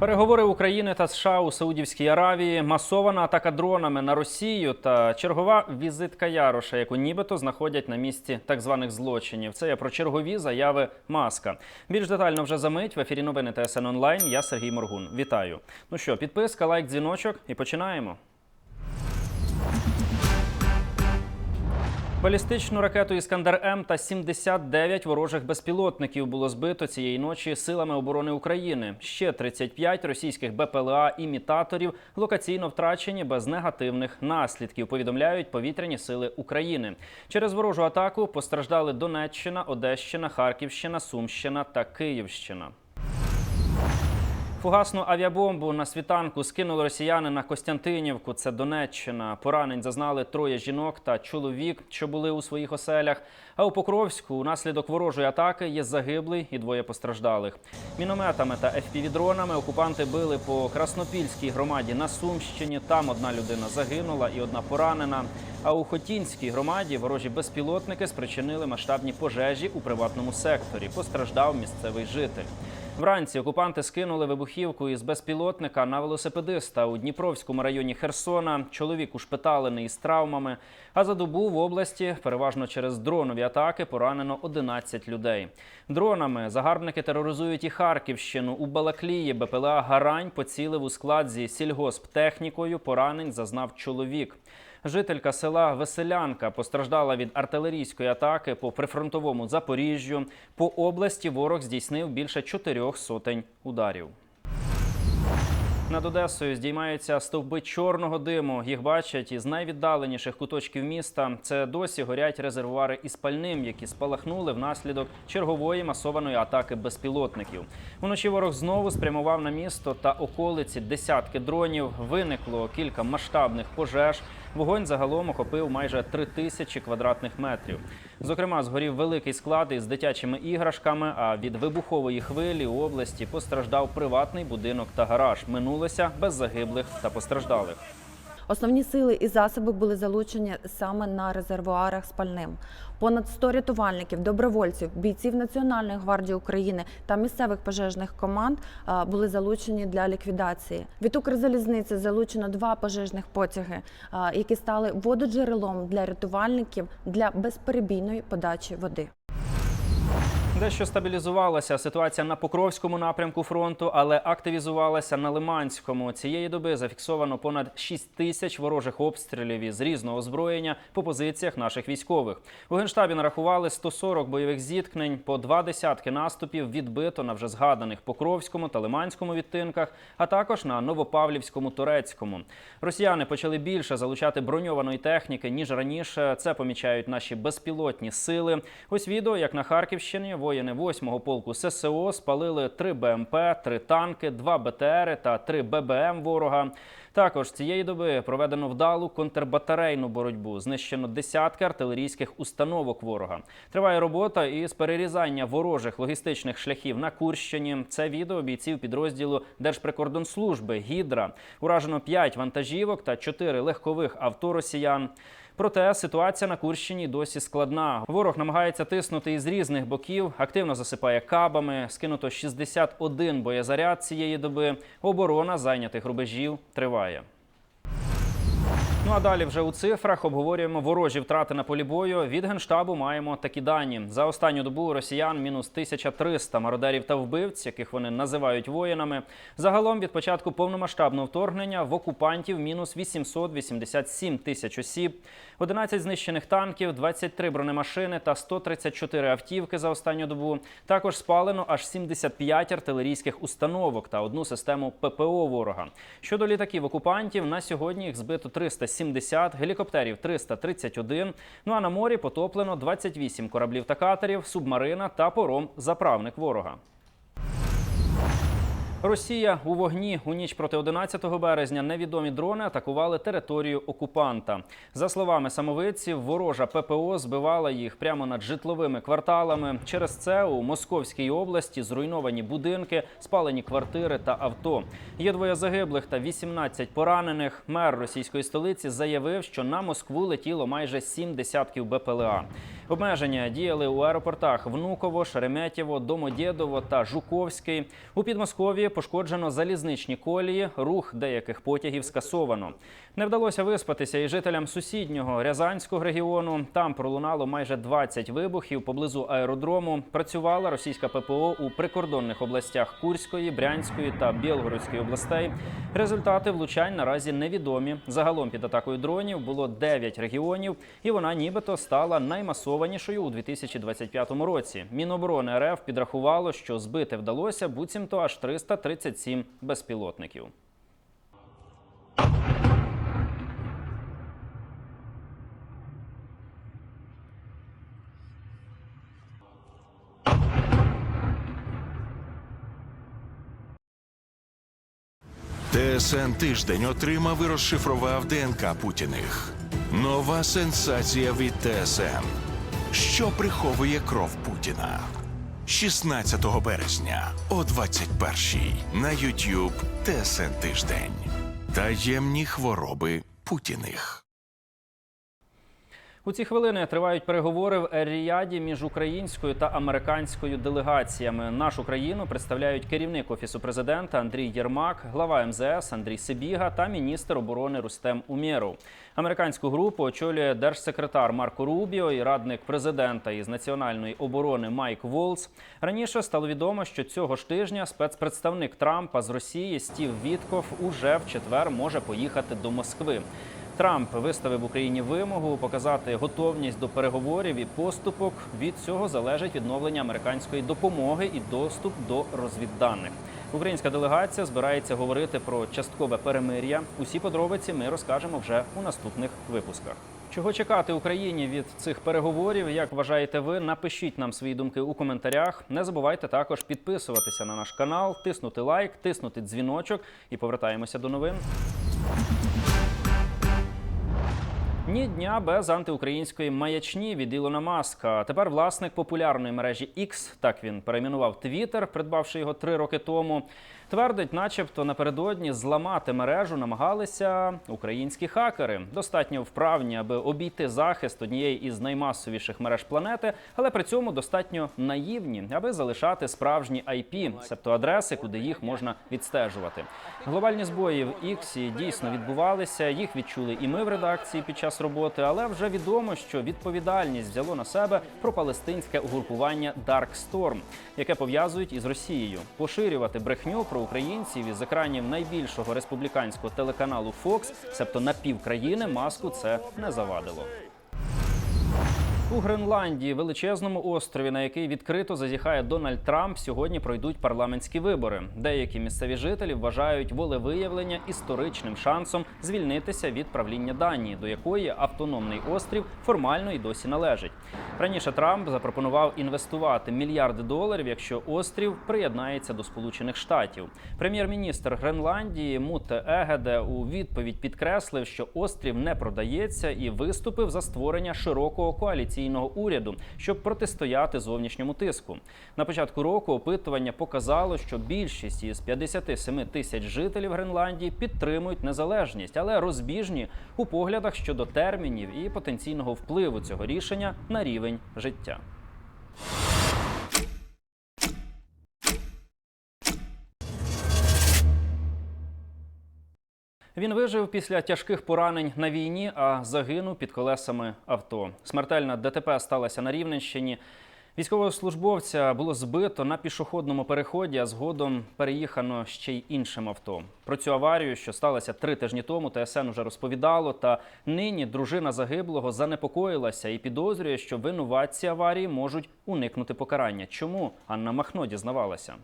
Переговори України та США у Саудівській Аравії, масована атака дронами на Росію та чергова візитка Яроша, яку нібито знаходять на місці так званих злочинів. Це я про чергові заяви Маска. Більш детально вже за мить в ефірі новини ТСН онлайн. Я Сергій Моргун. Вітаю. Ну що, підписка, лайк, дзвіночок і починаємо. Балістичну ракету Іскандер М та 79 ворожих безпілотників було збито цієї ночі силами оборони України. Ще 35 російських БПЛА імітаторів локаційно втрачені без негативних наслідків. Повідомляють повітряні сили України. Через ворожу атаку постраждали Донеччина, Одещина, Харківщина, Сумщина та Київщина. Фугасну авіабомбу на світанку скинули росіяни на Костянтинівку. Це Донеччина. Поранень зазнали троє жінок та чоловік, що були у своїх оселях. А у Покровську унаслідок ворожої атаки є загиблий і двоє постраждалих. Мінометами та FPV-дронами окупанти били по Краснопільській громаді на Сумщині. Там одна людина загинула і одна поранена. А у Хотінській громаді ворожі безпілотники спричинили масштабні пожежі у приватному секторі. Постраждав місцевий житель. Вранці окупанти скинули вибухівку із безпілотника на велосипедиста у Дніпровському районі Херсона. Чоловік ушпиталений із травмами. А за добу в області, переважно через дронові атаки, поранено 11 людей. Дронами загарбники тероризують і Харківщину. У Балаклії БПЛА Гарань поцілив у склад зі сільгосптехнікою. Поранень зазнав чоловік. Жителька села Веселянка постраждала від артилерійської атаки по прифронтовому Запоріжжю. По області ворог здійснив більше чотирьох сотень ударів. Над Одесою здіймаються стовби чорного диму. Їх бачать із найвіддаленіших куточків міста. Це досі горять резервуари із пальним, які спалахнули внаслідок чергової масованої атаки безпілотників. Уночі ворог знову спрямував на місто та околиці десятки дронів. Виникло кілька масштабних пожеж. Вогонь загалом охопив майже три тисячі квадратних метрів. Зокрема, згорів великий склад із дитячими іграшками. А від вибухової хвилі у області постраждав приватний будинок та гараж. Минулося без загиблих та постраждалих. Основні сили і засоби були залучені саме на резервуарах з пальним. Понад 100 рятувальників, добровольців, бійців Національної гвардії України та місцевих пожежних команд були залучені для ліквідації. Від Укрзалізниці залучено два пожежних потяги, які стали вододжерелом для рятувальників для безперебійної подачі води. Дещо стабілізувалася ситуація на Покровському напрямку фронту, але активізувалася на Лиманському. Цієї доби зафіксовано понад 6 тисяч ворожих обстрілів із різного озброєння по позиціях наших військових. У генштабі нарахували 140 бойових зіткнень, по два десятки наступів відбито на вже згаданих Покровському та Лиманському відтинках, а також на Новопавлівському Турецькому. Росіяни почали більше залучати броньованої техніки ніж раніше. Це помічають наші безпілотні сили. Ось відео, як на Харківщині воїни 8-го полку ССО спалили 3 БМП, 3 танки, 2 БТРи та 3 ББМ ворога. Також цієї доби проведено вдалу контрбатарейну боротьбу. Знищено десятки артилерійських установок ворога. Триває робота із перерізання ворожих логістичних шляхів на Курщині. Це відео бійців підрозділу Держприкордонслужби Гідра. Уражено 5 вантажівок та 4 легкових авто росіян. Проте ситуація на Курщині досі складна. Ворог намагається тиснути із різних боків, активно засипає кабами. Скинуто 61 боєзаряд цієї доби. Оборона зайнятих рубежів триває. Ну а далі вже у цифрах обговорюємо ворожі втрати на полі бою. Від генштабу маємо такі дані. За останню добу росіян мінус 1300 мародерів та вбивць, яких вони називають воїнами. Загалом від початку повномасштабного вторгнення в окупантів мінус 887 тисяч осіб, 11 знищених танків, 23 бронемашини та 134 автівки за останню добу. Також спалено аж 75 артилерійських установок та одну систему ППО ворога. Щодо літаків окупантів, на сьогодні їх збито 370, гелікоптерів 331. Ну а на морі потоплено 28 кораблів та катерів, субмарина та пором заправник ворога. Росія у вогні у ніч проти 11 березня невідомі дрони атакували територію окупанта. За словами самовидців, ворожа ППО збивала їх прямо над житловими кварталами. Через це у Московській області зруйновані будинки, спалені квартири та авто. Є двоє загиблих та 18 поранених. Мер російської столиці заявив, що на Москву летіло майже сім десятків БПЛА. Обмеження діяли у аеропортах Внуково, Шереметєво, Домодєдово та Жуковський. У Підмосков'ї пошкоджено залізничні колії, рух деяких потягів скасовано. Не вдалося виспатися і жителям сусіднього Рязанського регіону. Там пролунало майже 20 вибухів поблизу аеродрому. Працювала російська ППО у прикордонних областях Курської, Брянської та Білгородської областей. Результати влучань наразі невідомі. Загалом під атакою дронів було 9 регіонів, і вона нібито стала наймасованішою у 2025 році. Міноборони РФ підрахувало, що збити вдалося буцімто аж 337 безпілотників. ТСН тиждень отримав і розшифрував ДНК Путіних. Нова сенсація від ТСН. Що приховує кров Путіна? 16 березня о 21-й на YouTube ТСН тиждень. Таємні хвороби Путіних. У ці хвилини тривають переговори в Ер-Ріяді між українською та американською делегаціями. Нашу країну представляють керівник офісу президента Андрій Єрмак, глава МЗС Андрій Сибіга та міністр оборони Рустем Умєров. Американську групу очолює держсекретар Марко Рубіо і радник президента із національної оборони Майк Волц. Раніше стало відомо, що цього ж тижня спецпредставник Трампа з Росії Стів Вітков уже в четвер може поїхати до Москви. Трамп виставив Україні вимогу показати готовність до переговорів і поступок. Від цього залежить відновлення американської допомоги і доступ до розвідданих. Українська делегація збирається говорити про часткове перемир'я. Усі подробиці ми розкажемо вже у наступних випусках. Чого чекати Україні від цих переговорів? Як вважаєте ви? Напишіть нам свої думки у коментарях. Не забувайте також підписуватися на наш канал, тиснути лайк, тиснути дзвіночок і повертаємося до новин. Ні дня без антиукраїнської маячні від Ілона Маска. Тепер власник популярної мережі X, так він перейменував Twitter, придбавши його три роки тому. Твердить, начебто напередодні зламати мережу намагалися українські хакери. Достатньо вправні, аби обійти захист однієї із наймасовіших мереж планети, але при цьому достатньо наївні, аби залишати справжні IP, себто адреси, куди їх можна відстежувати. Глобальні збої в X дійсно відбувалися. Їх відчули і ми в редакції під час роботи, але вже відомо, що відповідальність взяло на себе пропалестинське угрупування Dark Storm, яке пов'язують із Росією. Поширювати брехню про українців із екранів найбільшого республіканського телеканалу Fox, себто на пів країни, маску це не завадило. У Гренландії, величезному острові, на який відкрито зазіхає Дональд Трамп, сьогодні пройдуть парламентські вибори. Деякі місцеві жителі вважають волевиявлення історичним шансом звільнитися від правління Данії, до якої автономний острів формально і досі належить. Раніше Трамп запропонував інвестувати мільярди доларів, якщо острів приєднається до Сполучених Штатів. Прем'єр-міністр Гренландії Муте Егеде у відповідь підкреслив, що острів не продається і виступив за створення широкого коаліційного уряду, щоб протистояти зовнішньому тиску. На початку року опитування показало, що більшість із 57 тисяч жителів Гренландії підтримують незалежність, але розбіжні у поглядах щодо термінів і потенційного впливу цього рішення на рівень життя. Він вижив після тяжких поранень на війні, а загинув під колесами авто. Смертельна ДТП сталася на Рівненщині. Військовослужбовця було збито на пішохідному переході, а згодом переїхано ще й іншим авто. Про цю аварію, що сталася три тижні тому, ТСН уже розповідало. Та нині дружина загиблого занепокоїлася і підозрює, що винуватці аварії можуть уникнути покарання. Чому Анна Махно дізнавалася?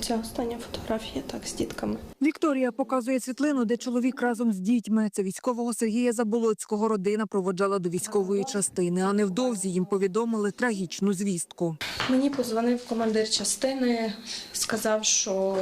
Це остання фотографія так з дітками. Вікторія показує світлину, де чоловік разом з дітьми. Це військового Сергія Заболоцького родина проводжала до військової частини, а невдовзі їм повідомили трагічну звістку. Мені позвонив командир частини, сказав, що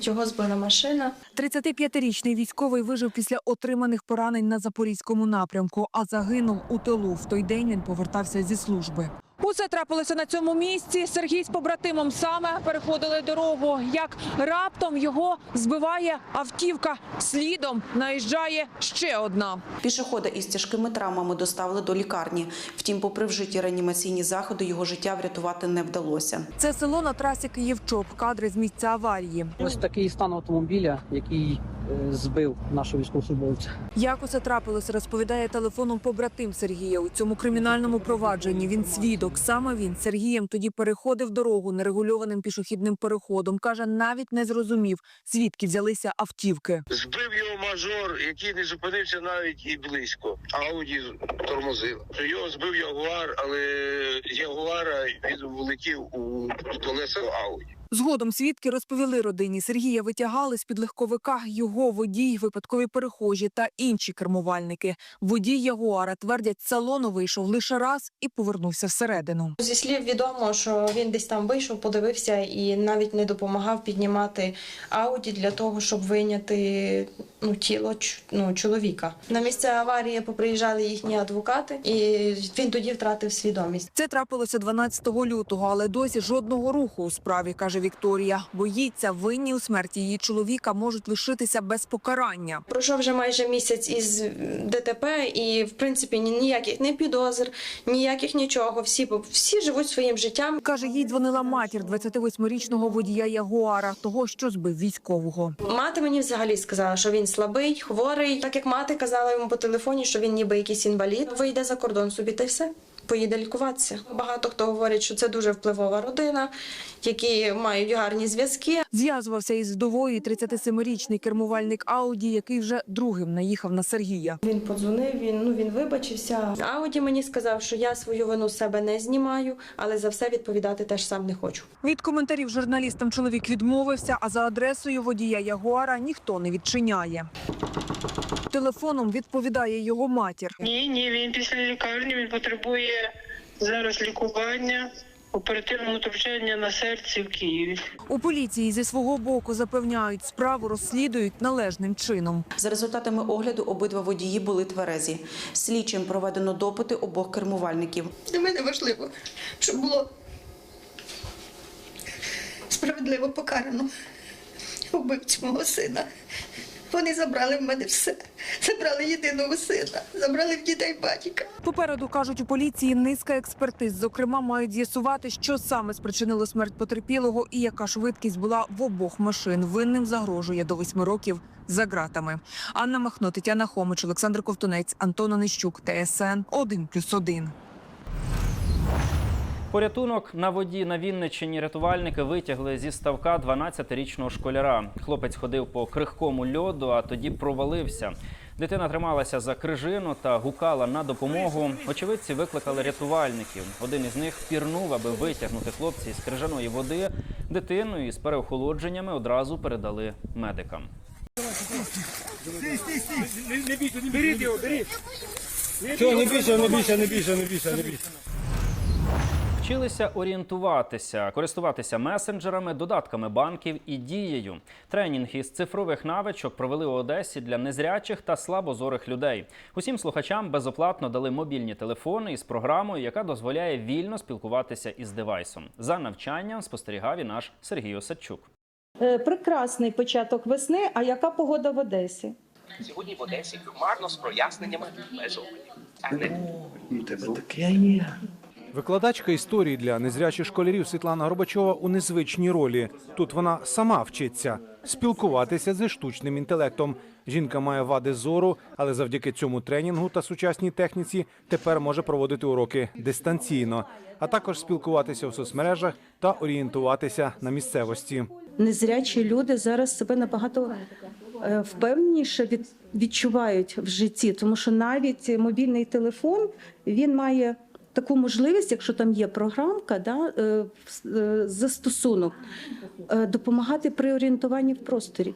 його збила машина. 35-річний військовий вижив після отриманих поранень на запорізькому напрямку, а загинув у тилу. В той день він повертався зі служби. Усе трапилося на цьому місці. Сергій з побратимом саме переходили дорогу. Як раптом його збиває автівка. Слідом наїжджає ще одна. Пішохода із тяжкими травмами доставили до лікарні. Втім, попри вжиті реанімаційні заходи, його життя врятувати не вдалося. Це село на трасі Київ-Чоп. Кадри з місця аварії. Ось такий стан автомобіля, який збив нашого військовослужбовця. Як усе трапилося, розповідає телефоном побратим Сергія. У цьому кримінальному провадженні він свідок. Саме він Сергієм тоді переходив дорогу нерегульованим пішохідним переходом. Каже, навіть не зрозумів, звідки взялися автівки. Збив його мажор, який не зупинився навіть і близько. Ауді тормозив. Його збив Ягуар, але з Ягуара він влетів у колеса Ауді. Згодом свідки розповіли родині Сергія витягали з під легковика його водій, випадкові перехожі та інші кермувальники. Водій Ягуара твердять, з салону вийшов лише раз і повернувся всередину. Зі слів відомо, що він десь там вийшов, подивився і навіть не допомагав піднімати ауді для того, щоб вийняти ну, тіло ну, чоловіка. На місце аварії поприїжджали їхні адвокати, і він тоді втратив свідомість. Це трапилося 12 лютого, але досі жодного руху у справі, каже Вікторія. Боїться, винні у смерті її чоловіка можуть лишитися без покарання. Пройшов вже майже місяць із ДТП, і в принципі ні- ніяких не підозр, ніяких нічого. Всі всі живуть своїм життям. Каже, їй дзвонила матір 28-річного водія Ягуара, того, що збив військового. Мати мені взагалі сказала, що він слабий, хворий. Так як мати казала йому по телефоні, що він ніби якийсь інвалід, вийде за кордон собі та й все. Поїде лікуватися. Багато хто говорить, що це дуже впливова родина, які мають гарні зв'язки. Зв'язувався із вдовою 37-річний кермувальник Ауді, який вже другим наїхав на Сергія. Він подзвонив, він ну він вибачився. Ауді мені сказав, що я свою вину з себе не знімаю, але за все відповідати теж сам не хочу. Від коментарів журналістам чоловік відмовився, а за адресою водія Ягуара ніхто не відчиняє. Телефоном відповідає його матір. Ні, ні, він після лікарні він потребує зараз лікування, оперативного втручання на серці в Києві. У поліції зі свого боку запевняють, справу розслідують належним чином. За результатами огляду обидва водії були тверезі. Слідчим проведено допити обох кермувальників. Для мене важливо, щоб було справедливо покарано вбивцю мого сина. Вони забрали в мене все. Забрали єдиного сина, забрали в дітей батька. Попереду кажуть у поліції низка експертиз. Зокрема, мають з'ясувати, що саме спричинило смерть потерпілого і яка швидкість була в обох машин. Винним загрожує до восьми років за ґратами. Анна Махно, Тетяна Хомич, Олександр Ковтунець, Антон Онищук, ТСН 1+,1. Порятунок на воді на Вінниччині рятувальники витягли зі ставка 12-річного школяра. Хлопець ходив по крихкому льоду, а тоді провалився. Дитина трималася за крижину та гукала на допомогу. Очевидці викликали рятувальників. Один із них пірнув, аби витягнути хлопця із крижаної води. Дитину із переохолодженнями одразу передали медикам. Чого, не бійся, не бійся, не бійся, не бійся, не бійся. Вчилися орієнтуватися, користуватися месенджерами, додатками банків і дією. Тренінг із цифрових навичок провели у Одесі для незрячих та слабозорих людей. Усім слухачам безоплатно дали мобільні телефони із програмою, яка дозволяє вільно спілкуватися із девайсом. За навчанням спостерігав і наш Сергій Осадчук. Е, Прекрасний початок весни. А яка погода в Одесі? Сьогодні в Одесі хмарно з проясненнями без опадів. Викладачка історії для незрячих школярів Світлана Горбачова у незвичній ролі. Тут вона сама вчиться спілкуватися зі штучним інтелектом. Жінка має вади зору, але завдяки цьому тренінгу та сучасній техніці тепер може проводити уроки дистанційно, а також спілкуватися в соцмережах та орієнтуватися на місцевості. Незрячі люди зараз себе набагато е, впевненіше від, відчувають в житті, тому що навіть мобільний телефон він має таку можливість, якщо там є програмка, да, е, е, застосунок, е, допомагати при орієнтуванні в просторі.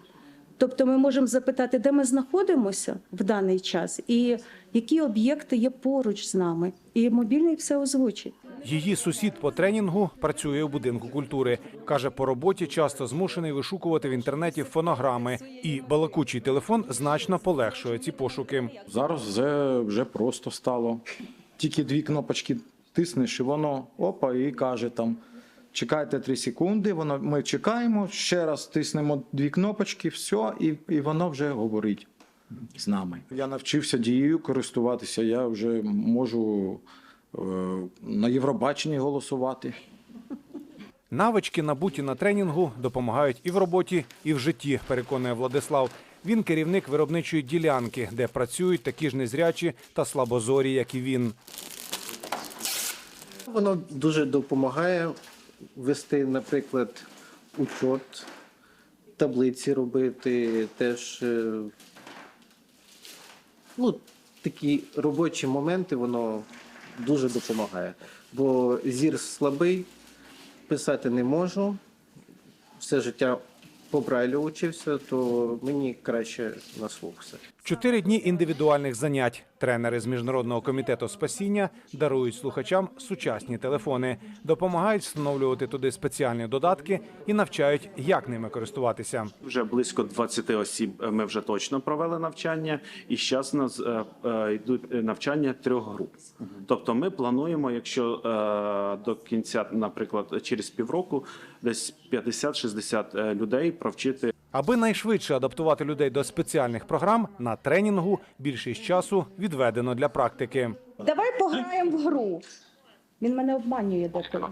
Тобто ми можемо запитати, де ми знаходимося в даний час, і які об'єкти є поруч з нами. І мобільний все озвучить. Її сусід по тренінгу працює у будинку культури. каже, по роботі часто змушений вишукувати в інтернеті фонограми, і балакучий телефон значно полегшує ці пошуки. Зараз вже, вже просто стало. Тільки дві кнопочки тиснеш, і воно опа, і каже там. Чекайте 3 секунди, воно, ми чекаємо, ще раз тиснемо дві кнопочки, все, і, і воно вже говорить з нами. Я навчився дією користуватися, я вже можу е, на Євробаченні голосувати. Навички, набуті на тренінгу, допомагають і в роботі, і в житті, переконує Владислав. Він керівник виробничої ділянки, де працюють такі ж незрячі та слабозорі, як і він. Воно дуже допомагає вести, наприклад, учет, таблиці робити, теж е, ну, такі робочі моменти воно дуже допомагає. Бо зір слабий, писати не можу. Все життя по брайлю учився, то мені краще на слух все. Чотири дні індивідуальних занять. Тренери з міжнародного комітету спасіння дарують слухачам сучасні телефони, допомагають встановлювати туди спеціальні додатки і навчають, як ними користуватися. Вже близько 20 осіб е, ми вже точно провели навчання, і зараз у нас е, е, йдуть навчання трьох груп. Тобто, ми плануємо, якщо до кінця, наприклад, через півроку, десь 50-60 людей провчити Аби найшвидше адаптувати людей до спеціальних програм, на тренінгу більшість часу відведено для практики. Давай пограємо в гру. Він мене обманює деколи.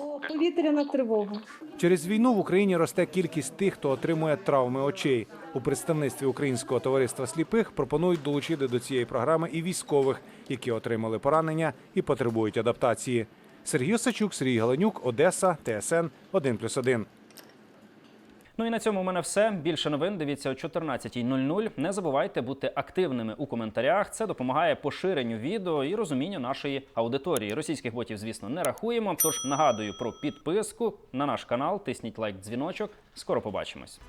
О, повітряна тривога. Через війну в Україні росте кількість тих, хто отримує травми очей. У представництві Українського товариства сліпих пропонують долучити до цієї програми і військових, які отримали поранення і потребують адаптації. Сергій Осачук, Сергій Галенюк, Одеса, ТСН 1+,1. Ну і на цьому у мене все. Більше новин дивіться о 14.00. Не забувайте бути активними у коментарях. Це допомагає поширенню відео і розумінню нашої аудиторії. Російських ботів, звісно, не рахуємо. Тож нагадую про підписку на наш канал. Тисніть лайк, дзвіночок. Скоро побачимось.